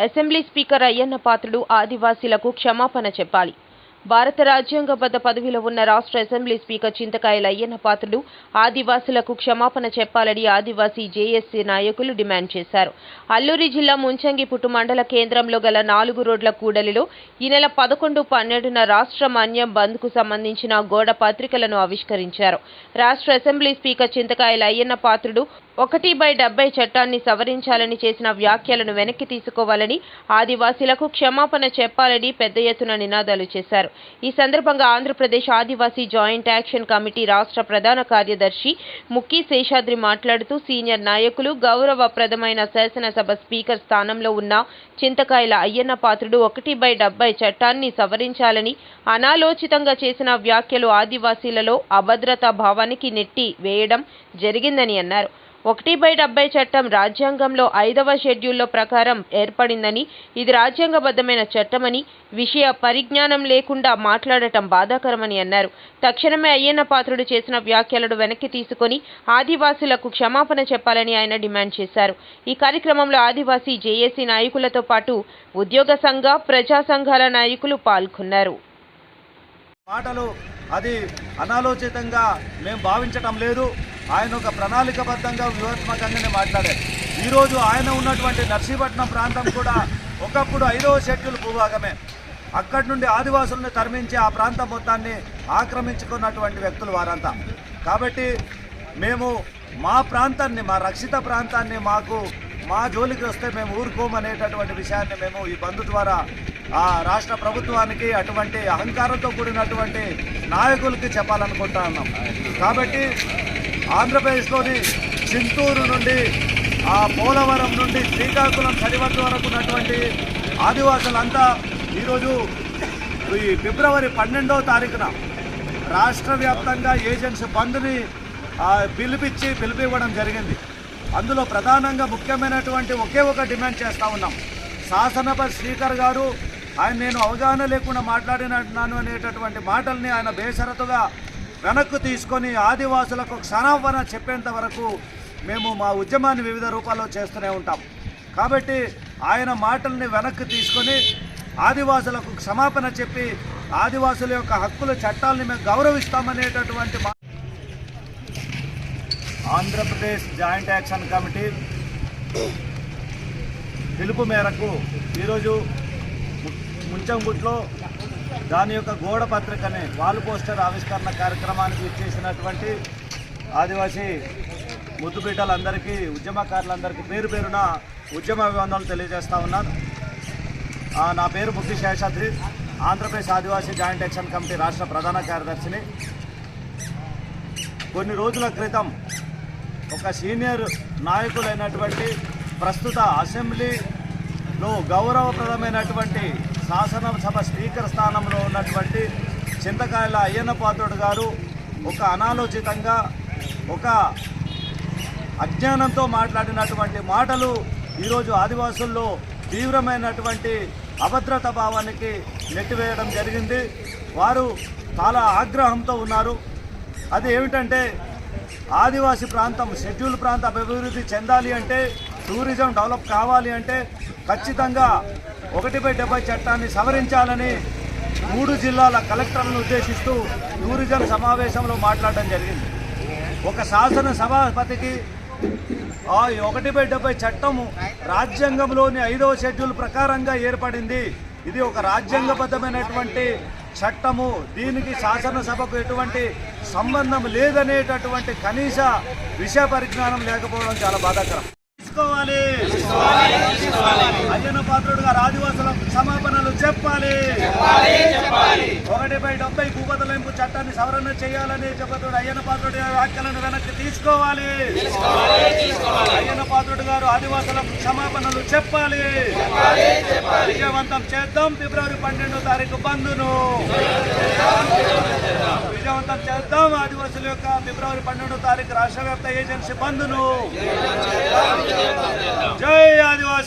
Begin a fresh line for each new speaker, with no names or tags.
Assembly speaker Ayyanna Patrudu ఆదివాసీలకు క్షమాపణ చెప్పాలి. భారత రాజ్యాంగబద్ధ పదవిలో ఉన్న రాష్ట్ర అసెంబ్లీ స్పీకర్ చింతకాయల అయ్యన్న పాత్రుడు ఆదివాసులకు క్షమాపణ చెప్పాలని ఆదివాసీ జేఏసీ నాయకులు డిమాండ్ చేశారు. అల్లూరి జిల్లా ముంచంగిపుట్టు మండల కేంద్రంలో గల నాలుగు రోడ్ల కూడలిలో ఈ నెల పదకొండు పన్నెండున రాష్ట్ర మాన్యం బంద్కు సంబంధించిన గోడ పత్రికలను ఆవిష్కరించారు. రాష్ట్ర అసెంబ్లీ స్పీకర్ చింతకాయల అయ్యన్న పాత్రుడు ఒకటి బై డెబ్బై చట్టాన్ని సవరించాలని చేసిన వ్యాఖ్యలను వెనక్కి తీసుకోవాలని ఆదివాసీలకు క్షమాపణ చెప్పాలని పెద్ద ఎత్తున నినాదాలు చేశారు. ఈ సందర్భంగా Andhra Pradesh Adivasi joint action committee రాష్ట్ర ప్రధాన కార్యదర్శి ముక్కి శేషాద్రి మాట్లాడుతూ సీనియర్ నాయకులు గౌరవప్రదమైన శాసనసభ స్పీకర్ స్థానంలో ఉన్న చింతకాయల అయ్యన్న పాత్రుడు ఒకటి బై డెబ్బై చట్టాన్ని సవరించాలని అనాలోచితంగా చేసిన వ్యాఖ్యలు ఆదివాసీలలో అభద్రతా భావానికి నెట్టి వేయడం జరిగిందని అన్నారు. ఒకటి బై డెబ్బై చట్టం రాజ్యాంగంలో ఐదవ షెడ్యూల్లో ప్రకారం ఏర్పడిందని ఇది రాజ్యాంగబద్ధమైన చట్టమని విషయ పరిజ్ఞానం లేకుండా మాట్లాడటం బాధాకరమని అన్నారు. తక్షణమే అయ్యన్న పాత్రుడు చేసిన వ్యాఖ్యలను వెనక్కి తీసుకొని ఆదివాసులకు క్షమాపణ చెప్పాలని ఆయన డిమాండ్ చేశారు. ఈ కార్యక్రమంలో ఆదివాసీ జేఏసీ నాయకులతో పాటు ఉద్యోగ సంఘ ప్రజా సంఘాల నాయకులు పాల్గొన్నారు.
మాటలు అది అనాలోచితంగా మేము భావించటం లేదు. ఆయన ఒక ప్రణాళికబద్ధంగా వ్యూహాత్మకంగానే మాట్లాడారు. ఈరోజు ఆయన ఉన్నటువంటి నర్సీపట్నం ప్రాంతం కూడా ఒకప్పుడు ఐదవ షెడ్యూల్ భూభాగమే. అక్కడి నుండి ఆదివాసులను తరిమించి ఆ ప్రాంతం మొత్తాన్ని ఆక్రమించుకున్నటువంటి వ్యక్తులు వారంతా. కాబట్టి మేము మా ప్రాంతాన్ని మా రక్షిత ప్రాంతాన్ని మాకు మా జోలికి వస్తే మేము ఊరుకోమనేటటువంటి విషయాన్ని మేము ఈ బంధు ద్వారా ఆ రాష్ట్ర ప్రభుత్వానికి అటువంటి అహంకారంతో కూడినటువంటి నాయకులకి చెప్పాలనుకుంటా ఉన్నాం. కాబట్టి ఆంధ్రప్రదేశ్లోని చింతూరు నుండి ఆ పోలవరం నుండి శ్రీకాకుళం సరిహద్దు వరకు ఉన్నటువంటి ఆదివాసులంతా ఈరోజు ఈ ఫిబ్రవరి పన్నెండవ తారీఖున రాష్ట్ర వ్యాప్తంగా ఏజెన్సీ బంద్ని పిలిపించి పిలిపివ్వడం జరిగింది. అందులో ప్రధానంగా ముఖ్యమైనటువంటి ఒకే ఒక డిమాండ్ చేస్తూ ఉన్నాం. శాసనసభ స్పీకర్ గారు ఆయన నేను అవగాహన లేకుండా మాట్లాడినాను అనేటటువంటి మాటల్ని ఆయన బేషరతుగా వెనక్కు తీసుకొని ఆదివాసులకు క్షణాపణ చెప్పేంత వరకు మేము మా ఉద్యమాన్ని వివిధ రూపాల్లో చేస్తూనే ఉంటాం. కాబట్టి ఆయన మాటల్ని వెనక్కి తీసుకొని ఆదివాసులకు క్షమాపణ చెప్పి ఆదివాసుల యొక్క హక్కుల చట్టాలని మేము గౌరవిస్తామనేటటువంటి మా ఆంధ్రప్రదేశ్ జాయింట్ యాక్షన్ కమిటీ పిలుపు మేరకు ఈరోజు ముంచంగుట్లో దాని యొక్క గోడ పత్రికని వాల్ పోస్టర్ ఆవిష్కరణ కార్యక్రమానికి ఇచ్చేసినటువంటి ఆదివాసీ ముద్దుపీటలందరికీ ఉద్యమకారులందరికీ పేరు పేరున ఉద్యమ అభివందనలు తెలియజేస్తా ఉన్నాను. నా పేరు Buddhi Seshadri. Andhra Pradesh Adivasi joint action committee రాష్ట్ర ప్రధాన కార్యదర్శిని. కొన్ని రోజుల క్రితం ఒక సీనియర్ నాయకులైనటువంటి ప్రస్తుత అసెంబ్లీలో గౌరవప్రదమైనటువంటి శాసనసభ స్పీకర్ స్థానంలో ఉన్నటువంటి చింతకాయల అయ్యన్న పాత్రుడు గారు ఒక అనాలోచితంగా ఒక అజ్ఞానంతో మాట్లాడినటువంటి మాటలు ఈరోజు ఆదివాసుల్లో తీవ్రమైనటువంటి అభద్రత భావానికి నెట్టివేయడం జరిగింది. వారు చాలా ఆగ్రహంతో ఉన్నారు. అది ఏమిటంటే ఆదివాసీ ప్రాంతం షెడ్యూల్ ప్రాంత అభివృద్ధి చెందాలి అంటే టూరిజం డెవలప్ కావాలి అంటే ఖచ్చితంగా ఒకటిపై డెబ్బై చట్టాన్ని సవరించాలని మూడు జిల్లాల కలెక్టర్లను ఉద్దేశిస్తూ టూరిజం సమావేశంలో మాట్లాడడం జరిగింది. ఒక శాసన సభాపతికి ఆ ఒకటి బై డెబ్బై చట్టము రాజ్యాంగంలోని ఐదవ షెడ్యూల్ ప్రకారంగా ఏర్పడింది. ఇది ఒక రాజ్యాంగబద్ధమైనటువంటి చట్టము. దీనికి శాసనసభకు ఎటువంటి సంబంధం లేదనేటటువంటి కనీస విషయ పరిజ్ఞానం లేకపోవడం చాలా బాధాకరం. తీసుకోవాలి. అయ్యన్న పాత్రుడు గారు ఆదివాసులకు క్షమాపణలు చెప్పాలి ఒకటిపై డెబ్బై భూపతలింపు చట్టాన్ని సవరణ చేయాలని చెప్పతుడు అయ్యన్న పాత్రుడు గారి వ్యాఖ్యలను వెనక్కి తీసుకోవాలి. అయ్యన్న పాత్రుడు గారు ఆదివాసులకు క్షమాపణలు చెప్పాలి. విజయవంతం చేద్దాం. ఫిబ్రవరి పన్నెండో తారీఖు బంధును విజయవంతం చేద్దాం. ఆదివాసుల యొక్క ఫిబ్రవరి పన్నెండో తారీఖు రాష్ట్ర వ్యాప్త ఏజెన్సీ బంధును